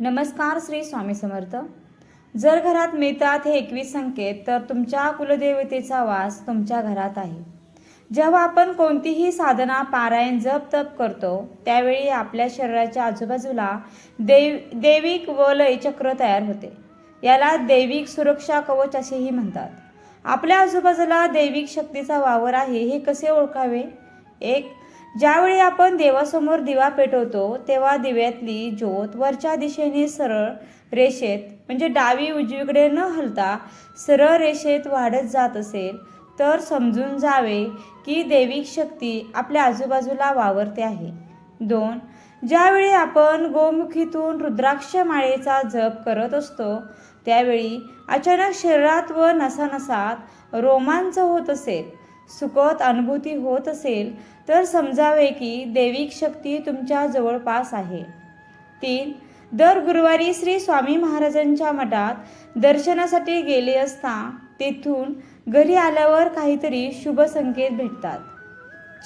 नमस्कार श्री स्वामी समर्थ. जर घरात मिळतात हे एकवीस संकेत तर तुमच्या कुलदेवतेचा वास तुमच्या घरात आहे. जेव्हा आपण कोणतीही साधना पारायण जप तप करतो त्यावेळी आपल्या शरीराच्या आजूबाजूला देव व लयचक्र चक्र तयार होते. याला दैविक सुरक्षा कवच असेही म्हणतात. आपल्या आजूबाजूला दैविक शक्तीचा वावर आहे हे कसे ओळखावे? एक ज्यावेळी आपण देवासमोर दिवा पेटवतो तेव्हा दिव्यातली ज्योत वरच्या दिशेने सरळ रेषेत म्हणजे डावी उजवीकडे न हलता सरळ रेषेत वाढत जात असेल तर समजून जावे की दैविक शक्ती आपल्या आजूबाजूला वावरते आहे. दोन ज्यावेळी आपण गोमुखीतून रुद्राक्ष माळेचा जप करत असतो त्यावेळी अचानक शरीरात व नसानसात रोमांच होत असेल. सुखद अनुभूती होत असेल तर समजावे की दैविक शक्ती तुमच्या जवळपास आहे. तीन दर गुरुवारी श्री स्वामी महाराजांच्या मठात दर्शनासाठी गेले असता तेथून घरी आल्यावर काहीतरी शुभ संकेत भेटतात.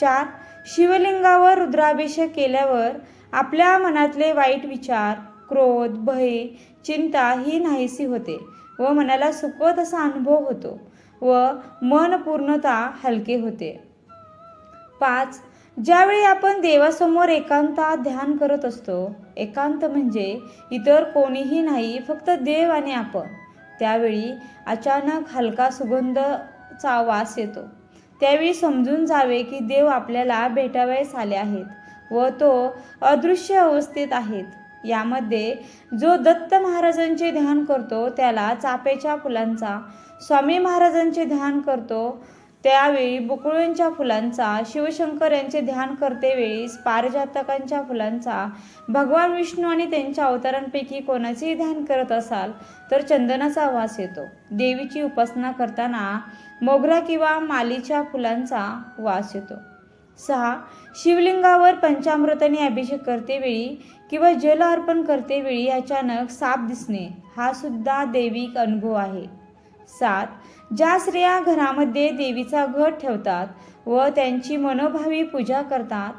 चार शिवलिंगावर रुद्राभिषेक केल्यावर आपल्या मनातले वाईट विचार क्रोध भय चिंता ही नाहीशी होते व मनाला सुखद असा अनुभव होतो. व मन पूर्णता हलके होते. पाच ज्यावेळी आपण देवासमोर एकांतात ध्यान करत असतो एकांत म्हणजे इतर कोणीही नाही फक्त देव आणि आपण. त्यावेळी अचानक हलका सुगंधचा वास येतो. त्यावेळी समजून जावे की देव आपल्याला भेटावयास आले आहेत व तो अदृश्य अवस्थेत आहेत. यामध्ये जो दत्त महाराजांचे ध्यान करतो त्याला चापेच्या फुलांचा स्वामी महाराजांचे ध्यान करतो त्यावेळी बुकळूंच्या फुलांचा शिवशंकर यांचे ध्यान करतेवेळी पारजातकांच्या फुलांचा भगवान विष्णू आणि त्यांच्या अवतारांपैकी कोणाचेही ध्यान करत असाल तर चंदनाचा वास येतो. देवीची उपासना करताना मोगरा किंवा मालीच्या फुलांचा वास येतो. सहा शिवलिंगावर पंचामृताने अभिषेक करतेवेळी किंवा जल अर्पण करते वेळी अचानक साप दिसणे हा सुद्धा दैविक अनुभव आहे. सात ज्या स्त्रिया घरामध्ये देवीचा घट ठेवतात व त्यांची मनोभावी पूजा करतात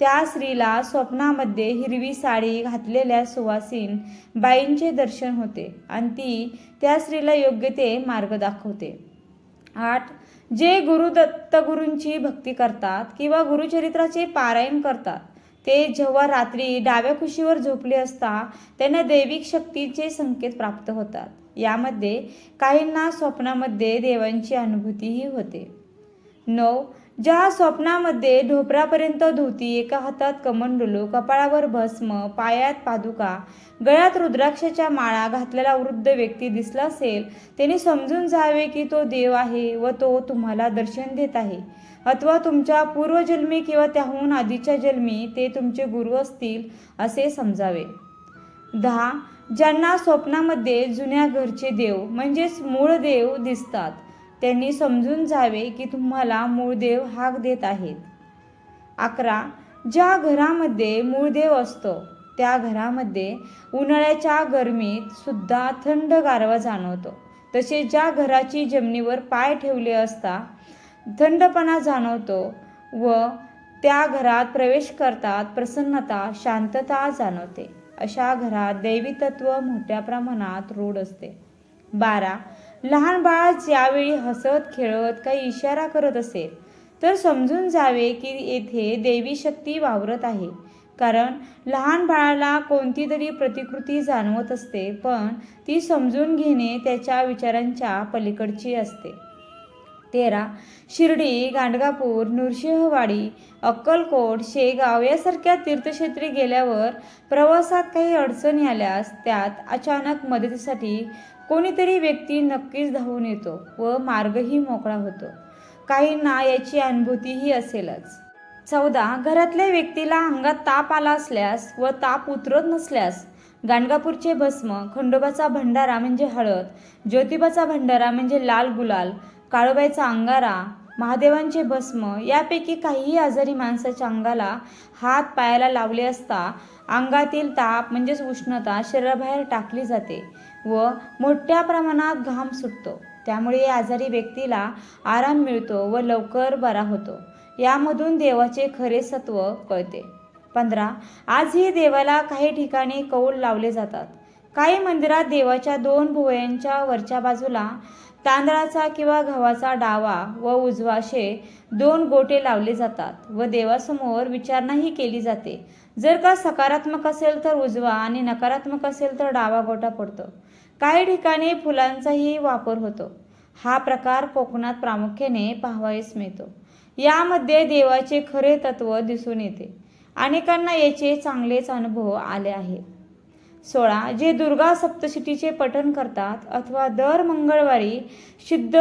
त्या स्त्रीला स्वप्नामध्ये हिरवी साडी घातलेल्या सुवासीन बाईंचे दर्शन होते आणि ती त्या स्त्रीला योग्य ते मार्ग दाखवते. आठ जे गुरु दत्तगुरूंची भक्ती करतात किंवा गुरुचरित्राचे पारायण करतात ते जेव्हा रात्री डाव्या खुशीवर झोपले असता त्यांना दैविक शक्तीचे संकेत प्राप्त होतात. यामध्ये काहींना स्वप्नामध्ये देवांची अनुभूतीही होते. नऊ ज्या स्वप्नामध्ये ढोपरापर्यंत धोती एका हातात कमंडलू कपाळावर भस्म पायात पादुका गळ्यात रुद्राक्षाच्या माळा घातलेला वृद्ध व्यक्ती दिसला असेल त्याने समजून जावे की तो देव आहे व तो तुम्हाला दर्शन देत आहे. अथवा तुमच्या पूर्वजन्मी किंवा त्याहून आधीच्या जन्मी ते तुमचे गुरु असतील असे समजावे. दहा. ज्यांना स्वप्नामध्ये जुन्या घरचे देव म्हणजेच मूळ देव दिसतात. त्यांनी समजून जावे की तुम्हाला मूळदेव हाक देत आहेत. अकरा ज्या घरामध्ये मूळदेव असतो त्या घरामध्ये उन्हाळ्याच्या गरमीत सुद्धा थंड गारवा जाणवतो. तसे ज्या घराची जमिनीवर पाय ठेवले असता थंडपणा जाणवतो व त्या घरात प्रवेश करतात प्रसन्नता शांतता जाणवते. अशा घरात दैवी तत्व मोठ्या प्रमाणात रूढ असते. बारा लहान बाळ ज्यावेळी हसत खेळत काही इशारा करत असेल तर समजून जावे की येथे देवी शक्ती वावरत आहे. कारण लहान बाळाला कोणती तरी प्रतिकृती जाणवत असते पण ती समजून घेणे त्याच्या विचारांच्या पलीकडची असते. तेरा. शिर्डी गांडगापूर नृसिंहवाडी अक्कलकोट शेगाव यासारख्या तीर्थक्षेत्री गेल्यावर प्रवासात काही अडचणी आल्यास त्यात अचानक मदतीसाठी कोणीतरी व्यक्ती नक्कीच धावून येतो व मार्गही मोकळा होतो. काहींना याची अनुभूतीही असेलच. चौदा घरातल्या व्यक्तीला अंगात ताप आला असल्यास व ताप उतरत नसल्यास गाणगापूरचे भस्म खंडोबाचा भंडारा म्हणजे हळद ज्योतिबाचा भंडारा म्हणजे लाल गुलाल काळोबाईचा अंगारा महादेवांचे भस्म यापैकी काहीही आजारी माणसाच्या अंगाला हात पायाला लावले असता अंगातील ताप म्हणजेच उष्णता शरीराबाहेर टाकली जाते व मोठ्या प्रमाणात घाम सुटतो. त्यामुळे या आजारी व्यक्तीला आराम मिळतो व लवकर बरा होतो. यामधून देवाचे खरे सत्व कळते. पंधरा आजही देवाला काही ठिकाणी कौल लावले जातात. काही मंदिरात देवाच्या दोन भुवयांच्या वरच्या बाजूला तांदळाचा किंवा गव्हाचा डावा व उजवा असे दोन गोटे लावले जातात व देवासमोर विचारणाही केली जाते. जर का सकारात्मक असेल तर उजवा आणि नकारात्मक असेल तर डावा गोटा पडतो. काही ठिकाणी फुलांचाही वापर होतो. हा प्रकार कोकणात प्रामुख्याने पाहावयास मिळतो. यामध्ये देवाचे खरे तत्व दिसून येते. अनेकांना याचे चांगलेच अनुभव आले आहे सोळा जे दुर्गा सप्तशतीचे पठण करतात अथवा दर मंगळवारी शुद्ध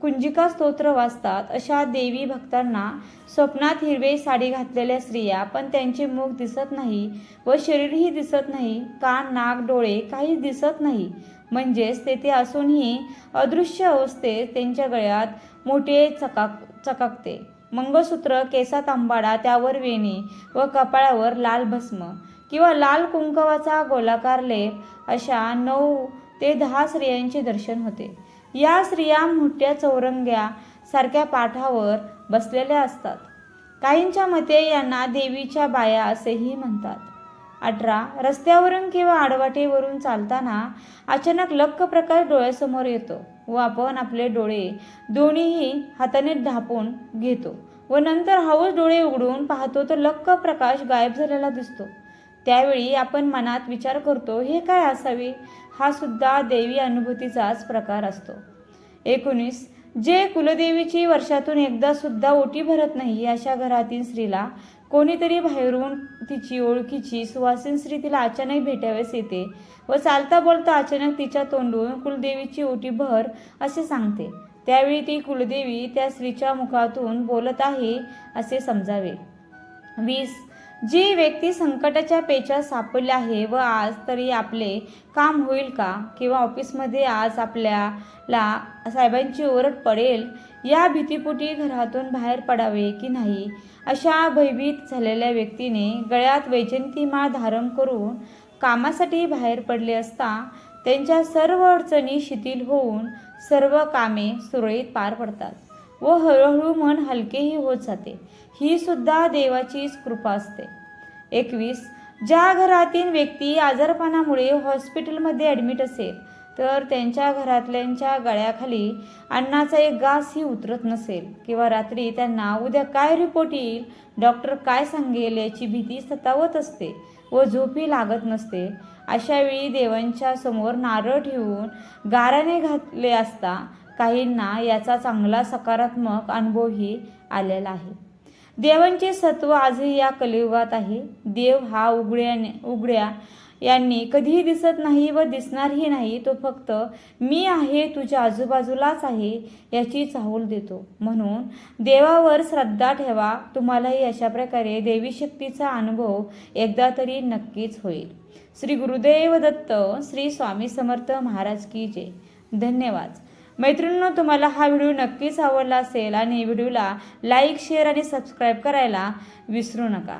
कुंजिका स्तोत्र वाचतात अशा देवी भक्तांना स्वप्नात हिरवे साडी घातलेल्या स्त्रिया पण त्यांचे मुख दिसत नाही व शरीरही दिसत नाही कान नाक डोळे काही दिसत नाही. म्हणजेच तेथे असूनही अदृश्य अवस्थेत त्यांच्या गळ्यात मोठे चकाक चकाकते. मंगळसूत्र केसात आंबाडा त्यावर वेणी व कपाळावर लाल भस्म. किंवा लाल कुंकवाचा गोलाकार लेप अशा नऊ ते दहा स्त्रियांचे दर्शन होते. या स्त्रिया मोठ्या चौरंग्या सारख्या पाठावर बसलेल्या असतात. काहींच्या मते यांना देवीच्या बाया असेही म्हणतात. अठरा रस्त्यावरून किंवा आडवाटेवरून चालताना अचानक लक्क प्रकाश डोळ्यासमोर येतो व आपण आपले डोळे दोन्हीही हाताने ढापून घेतो व नंतर हळूच डोळे उघडून पाहतो तर लक्क प्रकाश गायब झालेला दिसतो. त्यावेळी आपण मनात विचार करतो हे काय असावे हा सुद्धा देवी अनुभूतीचाच प्रकार असतो. एकोणीस. जे कुलदेवीची वर्षातून एकदा सुद्धा ओटी भरत नाही अशा घरातील स्त्रीला कोणीतरी बाहेरून तिची ओळखीची सुवासीन स्त्री तिला अचानक भेटावेस येते व चालता बोलता अचानक तिच्या तोंडून कुलदेवीची ओटी भर असे सांगते. त्यावेळी ती कुलदेवी त्या स्त्रीच्या मुखातून बोलत आहे असे समजावे. वीस. जी व्यक्ती संकटाच्या पेचात सापडली आहे व आज तरी आपले काम होईल का? किंवा ऑफिसमध्ये आज आपल्याला साहेबांची ओरड पडेल? या भीतीपोटी घरातून बाहेर पडावे की नाही? अशा भयभीत झालेल्या व्यक्तीने गळ्यात वैजंती माळ धारण करून कामासाठी बाहेर पडले असता त्यांच्या सर्व अडचणी शिथिल होऊन सर्व कामे सुरळीत पार पडतात. व हळूहळू मन हलकेही होत जाते. ही सुद्धा देवाचीच कृपा असते. एकवीस ज्या घरातील व्यक्ती आजारपणामुळे हॉस्पिटलमध्ये ॲडमिट असेल तर त्यांच्या घरातल्यांच्या गळ्याखाली अन्नाचा एक घासही उतरत नसेल किंवा रात्री त्यांना उद्या काय रिपोर्ट येईल डॉक्टर काय सांगेल याची भीती सतावत असते व झोपी लागत नसते अशावेळी देवांच्या समोर नारळ ठेवून गाराने घातले असता काहींना याचा चांगला सकारात्मक अनुभवही आलेला आहे. देवांचे सत्व आजही या कलियुगात आहे. देव हा उघड्याने उघड्या यांनी कधीही दिसत नाही व दिसणारही नाही. तो फक्त मी आहे तुझ्या आजूबाजूलाच आहे याची चाहूल देतो. म्हणून देवावर श्रद्धा ठेवा. तुम्हालाही अशा प्रकारे देवी शक्तीचा अनुभव एकदा तरी नक्कीच होईल. श्री गुरुदेव दत्त श्री स्वामी समर्थ महाराज की जय. धन्यवाद. मैत्रिणींनो तुम्हाला हा व्हिडिओ नक्कीच आवडला असेल आणि व्हिडिओला लाईक शेअर आणि सबस्क्राईब करायला विसरू नका.